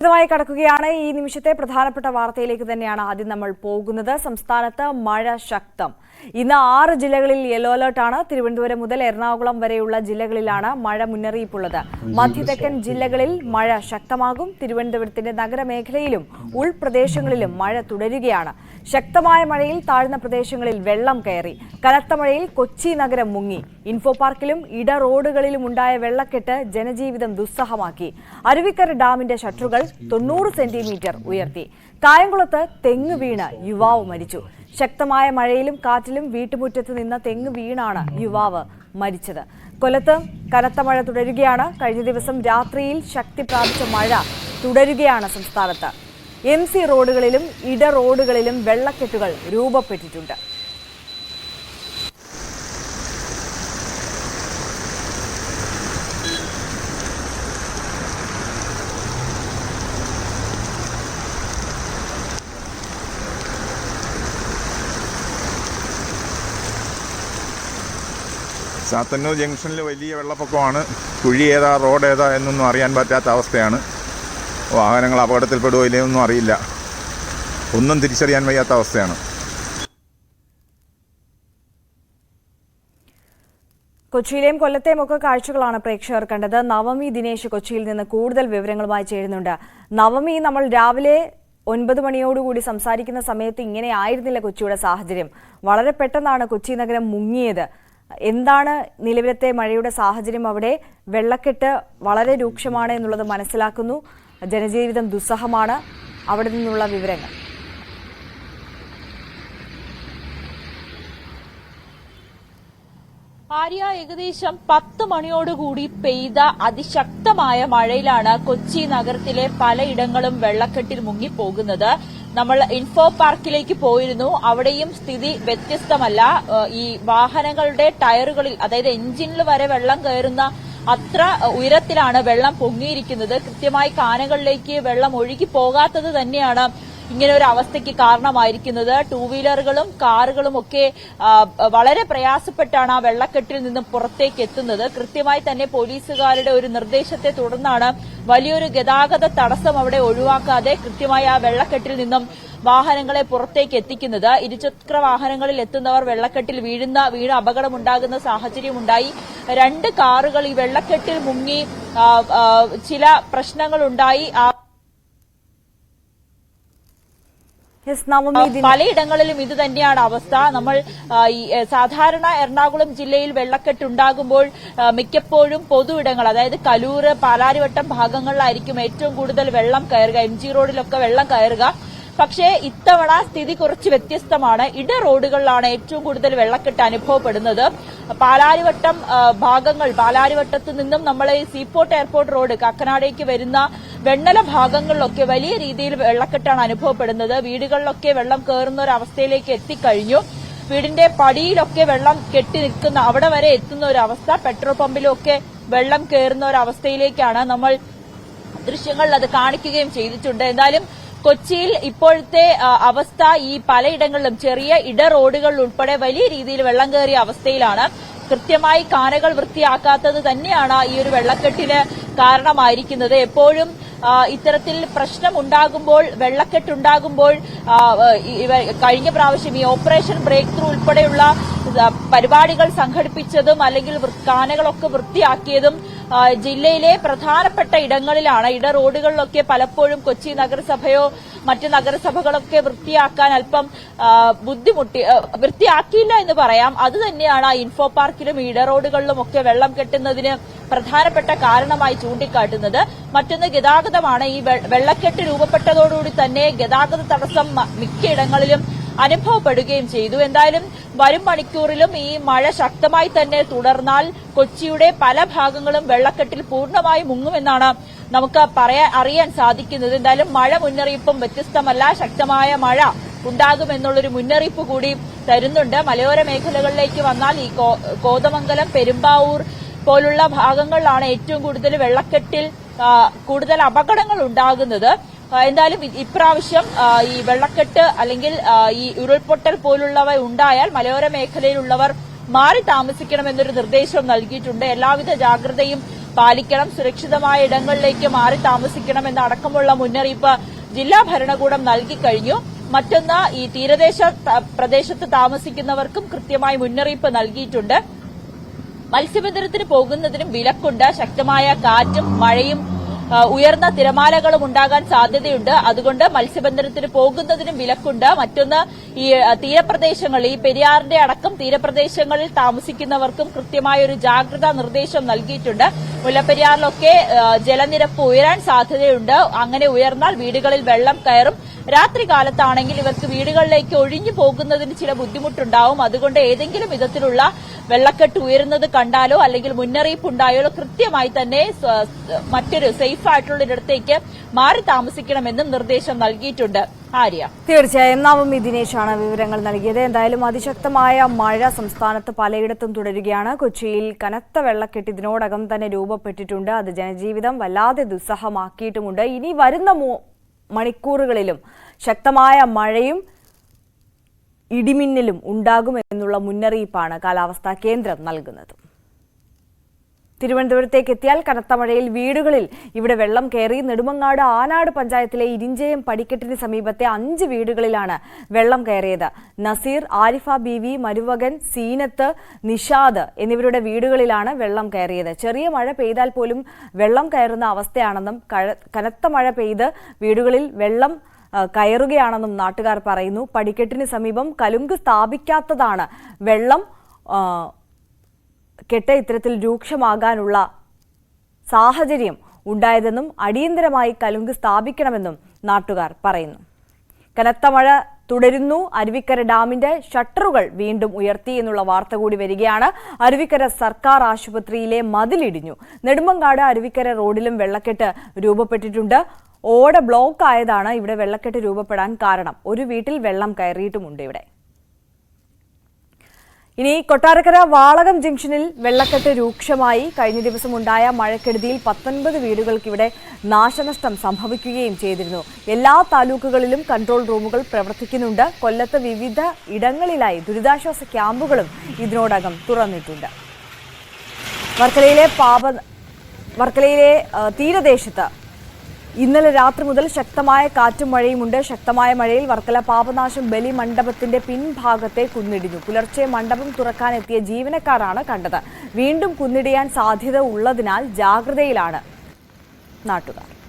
വിശദമായി കടക്കുകയാണ് ഈ നിമിഷത്തെ പ്രധാനപ്പെട്ട വാർത്തയിലേക്ക് തന്നെയാണ് ആദ്യം നമ്മൾ പോകുന്നത്. സംസ്ഥാനത്ത് മഴ ശക്തം. ഇന്ന് ആറ് ജില്ലകളിൽ യെല്ലോ അലർട്ടാണ്. തിരുവനന്തപുരം മുതൽ എറണാകുളം വരെയുള്ള ജില്ലകളിലാണ് മഴ മുന്നറിയിപ്പുള്ളത്. മധ്യതെക്കൻ ജില്ലകളിൽ മഴ ശക്തമാകും. തിരുവനന്തപുരത്തിന്റെ നഗരമേഖലയിലും ഉൾപ്രദേശങ്ങളിലും മഴ തുടരുകയാണ്. ശക്തമായ മഴയിൽ താഴ്ന്ന പ്രദേശങ്ങളിൽ വെള്ളം കയറി. കനത്ത മഴയിൽ കൊച്ചി നഗരം മുങ്ങി. ഇൻഫോ പാർക്കിലും ഇട റോഡുകളിലും ഉണ്ടായ വെള്ളക്കെട്ട് ജനജീവിതം ദുസ്സഹമാക്കി. അരുവിക്കര ഡാമിന്റെ ഷട്ടറുകൾ തൊണ്ണൂറ് സെന്റിമീറ്റർ ഉയർത്തി. കായംകുളത്ത് തെങ്ങ് വീണ് യുവാവ് മരിച്ചു. ശക്തമായ മഴയിലും കാറ്റിലും വീട്ടുമുറ്റത്ത് നിന്ന തെങ്ങ് വീണാണ് യുവാവ് മരിച്ചത്. കൊല്ലത്ത് കനത്ത മഴ തുടരുകയാണ്. കഴിഞ്ഞ ദിവസം രാത്രിയിൽ ശക്തി പ്രാപിച്ച മഴ തുടരുകയാണ് സംസ്ഥാനത്ത്. എം സി റോഡുകളിലും ഇട റോഡുകളിലും വെള്ളക്കെട്ടുകൾ രൂപപ്പെട്ടിട്ടുണ്ട്. ചാത്തന്നൂർ ജംഗ്ഷനിൽ വലിയ വെള്ളപ്പൊക്കമാണ്. കുഴി ഏതാ റോഡ് ഏതാ എന്നൊന്നും അറിയാൻ പറ്റാത്ത അവസ്ഥയാണ്. വാഹനങ്ങൾ അപകടത്തിൽപ്പെടുകയോ ഇല്ലയോ ഒന്നും അറിയില്ല. ഒന്നും തിരിച്ചറിയാൻ വയ്യാത്ത അവസ്ഥയാണ്. കൊച്ചിയിലെയും കൊല്ലത്തെയും ഒക്കെ കാഴ്ചകളാണ് പ്രേക്ഷകർ കണ്ടത്. നവമി ദിനേശ് കൊച്ചിയിൽ നിന്ന് കൂടുതൽ വിവരങ്ങളുമായി ചേരുന്നുണ്ട്. നവമി നമ്മൾ രാവിലെ ഒൻപത് മണിയോടുകൂടി സംസാരിക്കുന്ന സമയത്ത് ഇങ്ങനെ ആയിരുന്നില്ല കൊച്ചിയുടെ സാഹചര്യം. വളരെ പെട്ടെന്നാണ് കൊച്ചി നഗരം മുങ്ങിയത്. എന്താണ് നിലവിലത്തെ മഴയുടെ സാഹചര്യം അവിടെ? വെള്ളക്കെട്ട് വളരെ രൂക്ഷമാണ് എന്നുള്ളത് മനസ്സിലാക്കുന്നു. ജനജീവിതം ദുസ്സഹമാണ്. അവിടെ നിന്നുള്ള വിവരങ്ങൾ. ആര്യ ഏകദേശം പത്ത് മണിയോടുകൂടി പെയ്ത അതിശക്തമായ മഴയിലാണ് കൊച്ചി നഗരത്തിലെ പലയിടങ്ങളും വെള്ളക്കെട്ടിൽ മുങ്ങിപ്പോകുന്നത്. നമ്മൾ ഇൻഫോ പാർക്കിലേക്ക് പോയിരുന്നു. അവിടെയും സ്ഥിതി വ്യത്യസ്തമല്ല. ഈ വാഹനങ്ങളുടെ ടയറുകളിൽ അതായത് എഞ്ചിനിൽ വരെ വെള്ളം കയറുന്ന അത്ര ഉയരത്തിലാണ് വെള്ളം പൊങ്ങിയിരിക്കുന്നത്. കൃത്യമായി കാനകളിലേക്ക് വെള്ളം ഒഴുകി പോകാത്തത് തന്നെയാണ് ഇങ്ങനെ ഒരു അവസ്ഥയ്ക്ക് കാരണമായിരിക്കുന്നത്. ടൂ വീലറുകളും കാറുകളും ഒക്കെ വളരെ പ്രയാസപ്പെട്ടാണ് ആ വെള്ളക്കെട്ടിൽ നിന്നും പുറത്തേക്ക് എത്തുന്നത് കൃത്യമായി തന്നെ പോലീസുകാരുടെ ഒരു നിർദ്ദേശത്തെ തുടർന്നാണ് വലിയൊരു ഗതാഗത തടസ്സം അവിടെ ഒഴിവാക്കാതെ കൃത്യമായി ആ വെള്ളക്കെട്ടിൽ നിന്നും വാഹനങ്ങളെ പുറത്തേക്ക് എത്തിക്കുന്നത് ഇരുചക്ര വാഹനങ്ങളിൽ എത്തുന്നവർ വെള്ളക്കെട്ടിൽ വീഴുന്ന വീണ് അപകടമുണ്ടാകുന്ന സാഹചര്യമുണ്ടായി. രണ്ട് കാറുകൾ ഈ വെള്ളക്കെട്ടിൽ മുങ്ങി ചില പ്രശ്നങ്ങളുണ്ടായി. ആ യെസ് നവമി ദിനേശ് പലയിടങ്ങളിലും ഇത് തന്നെയാണ് അവസ്ഥ. നമ്മൾ സാധാരണ എറണാകുളം ജില്ലയിൽ വെള്ളക്കെട്ടുണ്ടാകുമ്പോൾ ഉണ്ടാകുമ്പോൾ മിക്കപ്പോഴും പൊതു ഇടങ്ങൾ അതായത് കലൂര് പാലാരിവട്ടം ഭാഗങ്ങളിലായിരിക്കും ഏറ്റവും കൂടുതൽ വെള്ളം കയറുക. എം ജി റോഡിലൊക്കെ വെള്ളം കയറുക. പക്ഷേ ഇത്തവണ സ്ഥിതി കുറച്ച് വ്യത്യസ്തമാണ്. ഇട റോഡുകളിലാണ് ഏറ്റവും കൂടുതൽ വെള്ളക്കെട്ട് അനുഭവപ്പെടുന്നത്. പാലാരിവട്ടം ഭാഗങ്ങൾ പാലാരിവട്ടത്ത് നിന്നും നമ്മളെ സീപോർട്ട് എയർപോർട്ട് റോഡ് കക്കനാടേക്ക് വരുന്ന വെണ്ണല ഭാഗങ്ങളിലൊക്കെ വലിയ രീതിയിൽ വെള്ളക്കെട്ടാണ് അനുഭവപ്പെടുന്നത്. വീടുകളിലൊക്കെ വെള്ളം കയറുന്ന ഒരു അവസ്ഥയിലേക്ക് എത്തിക്കഴിഞ്ഞു. വീടിന്റെ പടിയിലൊക്കെ വെള്ളം കെട്ടി നിൽക്കുന്ന അവിടെ വരെ എത്തുന്ന ഒരു അവസ്ഥ. പെട്രോൾ പമ്പിലൊക്കെ വെള്ളം കയറുന്ന ഒരു അവസ്ഥയിലേക്കാണ് നമ്മൾ ദൃശ്യങ്ങളിൽ അത് കാണിക്കുകയും ചെയ്തിട്ടുണ്ട്. എന്തായാലും കൊച്ചിയിൽ ഇപ്പോഴത്തെ അവസ്ഥ ഈ പലയിടങ്ങളിലും ചെറിയ ഇട റോഡുകളിൽ ഉൾപ്പെടെ വലിയ രീതിയിൽ വെള്ളം കയറിയ അവസ്ഥയിലാണ്. കൃത്യമായി കാനകൾ വൃത്തിയാക്കാത്തത് തന്നെയാണ് ഈ ഒരു വെള്ളക്കെട്ടിന് കാരണമായിരിക്കുന്നത്. എപ്പോഴും ഇത്തരത്തിൽ പ്രശ്നമുണ്ടാകുമ്പോൾ വെള്ളക്കെട്ടുണ്ടാകുമ്പോൾ കഴിഞ്ഞ പ്രാവശ്യം ഈ ഓപ്പറേഷൻ ബ്രേക്ക് ത്രൂ ഉൾപ്പെടെയുള്ള പരിപാടികൾ സംഘടിപ്പിച്ചതും അല്ലെങ്കിൽ കാനകളൊക്കെ വൃത്തിയാക്കിയതും ജില്ലയിലെ പ്രധാനപ്പെട്ട ഇടങ്ങളിലാണ് ഇട റോഡുകളിലൊക്കെ പലപ്പോഴും കൊച്ചി നഗരസഭയോ മറ്റ് നഗരസഭകളൊക്കെ വൃത്തിയാക്കാൻ അല്പം ബുദ്ധിമുട്ടി വൃത്തിയാക്കിയില്ല എന്ന് പറയാം. അത് തന്നെയാണ് ആ ഇൻഫോ പാർക്കിലും ഇട റോഡുകളിലും ഒക്കെ വെള്ളം കെട്ടുന്നതിന് പ്രധാനപ്പെട്ട കാരണമായി ചൂണ്ടിക്കാട്ടുന്നത്. മറ്റൊന്ന് ഗതാഗതമാണ്. ഈ വെള്ളക്കെട്ട് രൂപപ്പെട്ടതോടുകൂടി തന്നെ ഗതാഗത തടസ്സം മിക്കയിടങ്ങളിലും അനുഭവപ്പെടുകയും ചെയ്തു. എന്തായാലും വരും മണിക്കൂറിലും ഈ മഴ ശക്തമായി തന്നെ തുടർന്നാൽ കൊച്ചിയുടെ പല ഭാഗങ്ങളും വെള്ളക്കെട്ടിൽ പൂർണമായി മുങ്ങുമെന്നാണ് നമുക്ക് പറയാൻ അറിയാൻ സാധിക്കുന്നത്. എന്തായാലും മഴ മുന്നറിയിപ്പും വ്യത്യസ്തമല്ല. ശക്തമായ മഴ ഉണ്ടാകുമെന്നുള്ളൊരു മുന്നറിയിപ്പ് കൂടി തരുന്നുണ്ട്. മലയോര മേഖലകളിലേക്ക് വന്നാൽ ഈ കോതമംഗലം പെരുമ്പാവൂർ പോലുള്ള ഭാഗങ്ങളിലാണ് ഏറ്റവും കൂടുതൽ വെള്ളക്കെട്ടിൽ കൂടുതൽ അപകടങ്ങൾ ഉണ്ടാകുന്നത്. എന്തായാലും ഇപ്രാവശ്യം ഈ വെള്ളക്കെട്ട് അല്ലെങ്കിൽ ഈ ഉരുൾപൊട്ടൽ പോലുള്ളവ ഉണ്ടായാൽ മലയോര മേഖലയിലുള്ളവർ മാറി താമസിക്കണമെന്നൊരു നിർദ്ദേശം നൽകിയിട്ടുണ്ട്. എല്ലാവിധ ജാഗ്രതയും പാലിക്കണം. സുരക്ഷിതമായ ഇടങ്ങളിലേക്ക് മാറി താമസിക്കണം എന്നടക്കമുള്ള മുന്നറിയിപ്പ് ജില്ലാ ഭരണകൂടം നൽകിക്കഴിഞ്ഞു മറ്റൊന്ന് ഈ തീരദേശ പ്രദേശത്ത് താമസിക്കുന്നവർക്കും കൃത്യമായി മുന്നറിയിപ്പ് നൽകിയിട്ടുണ്ട്. മത്സ്യബന്ധനത്തിന് പോകുന്നതിനും വിലക്കുണ്ട്. ശക്തമായ കാറ്റും മഴയും ഉയർന്ന തിരമാലകളും ഉണ്ടാകാൻ സാധ്യതയുണ്ട്. അതുകൊണ്ട് മത്സ്യബന്ധനത്തിന് പോകുന്നതിനും വിലക്കുണ്ട്. മറ്റൊന്ന് ഈ തീരപ്രദേശങ്ങൾ ഈ പെരിയാറിന്റെ അടക്കം തീരപ്രദേശങ്ങളിൽ താമസിക്കുന്നവർക്കും കൃത്യമായ ഒരു ജാഗ്രതാ നിർദ്ദേശം നൽകിയിട്ടുണ്ട്. മുല്ലപ്പെരിയാറിലൊക്കെ ജലനിരപ്പ് ഉയരാൻ സാധ്യതയുണ്ട്. അങ്ങനെ ഉയർന്നാൽ വീടുകളിൽ വെള്ളം കയറും. രാത്രി കാലത്താണെങ്കിൽ ഇവർക്ക് വീടുകളിലേക്ക് ഒഴിഞ്ഞു പോകുന്നതിന് ചില ബുദ്ധിമുട്ടുണ്ടാവും. അതുകൊണ്ട് ഏതെങ്കിലും വിധത്തിലുള്ള വെള്ളക്കെട്ട് ഉയരുന്നത് കണ്ടാലോ അല്ലെങ്കിൽ മുന്നറിയിപ്പ് ഉണ്ടായാലോ കൃത്യമായി തന്നെ മറ്റൊരു സേഫ് ആയിട്ടുള്ള ഒരിടത്തേക്ക് മാറി താമസിക്കണമെന്നും നിർദ്ദേശം നൽകിയിട്ടുണ്ട്. ആര്യ. തീർച്ചയായും നവമി ദിനേശാണ് വിവരങ്ങൾ നൽകിയത്. എന്തായാലും അതിശക്തമായ മഴ സംസ്ഥാനത്ത് പലയിടത്തും തുടരുകയാണ്. കൊച്ചിയിൽ കനത്ത വെള്ളക്കെട്ട് ഇതിനോടകം തന്നെ രൂപപ്പെട്ടിട്ടുണ്ട്. അത് ജനജീവിതം വല്ലാതെ ദുസ്സഹമാക്കിയിട്ടുമുണ്ട്. ഇനി വരുന്ന മണിക്കൂറുകളിലും ശക്തമായ മഴയും ഇടിമിന്നലും ഉണ്ടാകുമെന്നുള്ള മുന്നറിയിപ്പാണ് കാലാവസ്ഥാ കേന്ദ്രം നൽകുന്നത്. തിരുവനന്തപുരത്തേക്ക് എത്തിയാൽ കനത്ത മഴയിൽ വീടുകളിൽ ഇവിടെ വെള്ളം കയറി നെടുമങ്ങാട് ആനാട് പഞ്ചായത്തിലെ ഇരിഞ്ചയം പടിക്കെട്ടിന് സമീപത്തെ അഞ്ച് വീടുകളിലാണ് വെള്ളം കയറിയത്. നസീർ ആരിഫ ബീവി മരുവകൻ സീനത്ത് നിഷാദ് എന്നിവരുടെ വീടുകളിലാണ് വെള്ളം കയറിയത്. ചെറിയ മഴ പെയ്താൽ പോലും വെള്ളം കയറുന്ന അവസ്ഥയാണെന്നും കനത്ത മഴ പെയ്ത് വീടുകളിൽ വെള്ളം കയറുകയാണെന്നും നാട്ടുകാർ പറയുന്നു. പടിക്കെട്ടിന് സമീപം കലുങ്ക് സ്ഥാപിക്കാത്തതാണ് വെള്ളം കെട്ട ഇത്തരത്തിൽ രൂക്ഷമാകാനുള്ള സാഹചര്യം ഉണ്ടായതെന്നും അടിയന്തരമായി കലുങ്ക് സ്ഥാപിക്കണമെന്നും നാട്ടുകാർ പറയുന്നു. കനത്ത മഴ തുടരുന്നു. അരുവിക്കര ഡാമിന്റെ ഷട്ടറുകൾ വീണ്ടും ഉയർത്തി എന്നുള്ള വാർത്ത കൂടി വരികയാണ്. അരുവിക്കര സർക്കാർ ആശുപത്രിയിലെ മതിലിടിഞ്ഞു നെടുമ്പങ്കാട് അരുവിക്കര റോഡിലും വെള്ളക്കെട്ട് രൂപപ്പെട്ടിട്ടുണ്ട്. ഓട ബ്ലോക്ക് ആയതാണ് ഇവിടെ വെള്ളക്കെട്ട് രൂപപ്പെടാൻ കാരണം. ഒരു വീട്ടിൽ വെള്ളം കയറിയിട്ടുമുണ്ട് ഇവിടെ. ഇനി കൊട്ടാരക്കര വാളകം ജംഗ്ഷനിൽ വെള്ളക്കെട്ട് രൂക്ഷമായി. കഴിഞ്ഞ ദിവസം ഉണ്ടായ മഴക്കെടുതിയിൽ പത്തൊൻപത് വീടുകൾക്ക് ഇവിടെ നാശനഷ്ടം സംഭവിക്കുകയും ചെയ്തിരുന്നു. എല്ലാ താലൂക്കുകളിലും കൺട്രോൾ റൂമുകൾ പ്രവർത്തിക്കുന്നുണ്ട്. കൊല്ലത്ത് വിവിധ ഇടങ്ങളിലായി ദുരിതാശ്വാസ ക്യാമ്പുകളും ഇതിനോടകം തുറന്നിട്ടുണ്ട്. വർക്കലയിലെ പാപ വർക്കലയിലെ തീരദേശത്ത് ഇന്നലെ രാത്രി മുതൽ ശക്തമായ കാറ്റും മഴയുമുണ്ട് ശക്തമായ മഴയിൽ വർക്കല പാപനാശം ബലി മണ്ഡപത്തിന്റെ പിൻഭാഗത്തെ കുന്നിടിഞ്ഞു. പുലർച്ചെ മണ്ഡപം തുറക്കാനെത്തിയ ജീവനക്കാരാണ് കണ്ടത്. വീണ്ടും കുന്നിടിയാൻ സാധ്യത ഉള്ളതിനാൽ ജാഗ്രതയിലാണ് നാട്ടുകാർ.